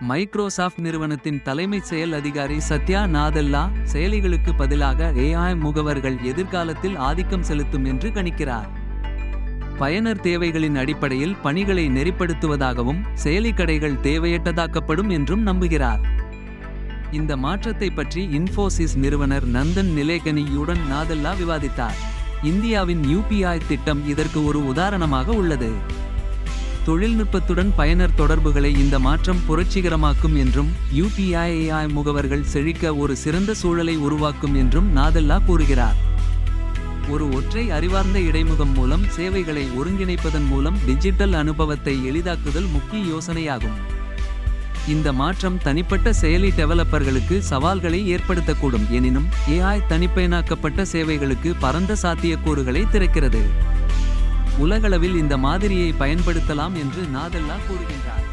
Microsoft நிறுவனத்தின் தலைமைச் செயல் அதிகாரி சத்யா நாதல்லா செயலிகளுக்கு பதிலாக ஏஐ முகவர்கள் எதிர்காலத்தில் ஆதிக்கம் செலுத்தும் என்று கணிக்கிறார். பயனர் தேவைகளின் அடிப்படையில் பணிகளை நெறிப்படுத்துவதாகவும் செயலி கடைகள் தேவையற்றதாக்கப்படும் என்றும் நம்புகிறார். இந்த மாற்றத்தை பற்றி இன்ஃபோசிஸ் நிறுவனர் நந்தன் நிலேகனியுடன் நாதல்லா விவாதித்தார். இந்தியாவின் யூபிஐ திட்டம் இதற்கு ஒரு உதாரணமாக உள்ளது. தொழில்நுட்பத்துடன் பயனர் தொடர்புகளை இந்த மாற்றம் புரட்சிகரமாக்கும் என்றும் யூபிஐ முகவர்கள் செழிக்க ஒரு சிறந்த சூழலை உருவாக்கும் என்றும் நாதல்லா கூறுகிறார். ஒரு ஒற்றை அறிவார்ந்த இடைமுகம் மூலம் சேவைகளை ஒருங்கிணைப்பதன் மூலம் டிஜிட்டல் அனுபவத்தை எளிதாக்குதல் முக்கிய யோசனையாகும். இந்த மாற்றம் தனிப்பட்ட செயலி டெவலப்பர்களுக்கு சவால்களை ஏற்படுத்தக்கூடும் எனினும் ஏஐ தனிப்பயனாக்கப்பட்ட சேவைகளுக்கு பரந்த சாத்தியக்கூறுகளை திறக்கிறது. உலகளவில் இந்த மாதிரியை பயன்படுத்தலாம் என்று நாதல்லா கூறுகின்றார்.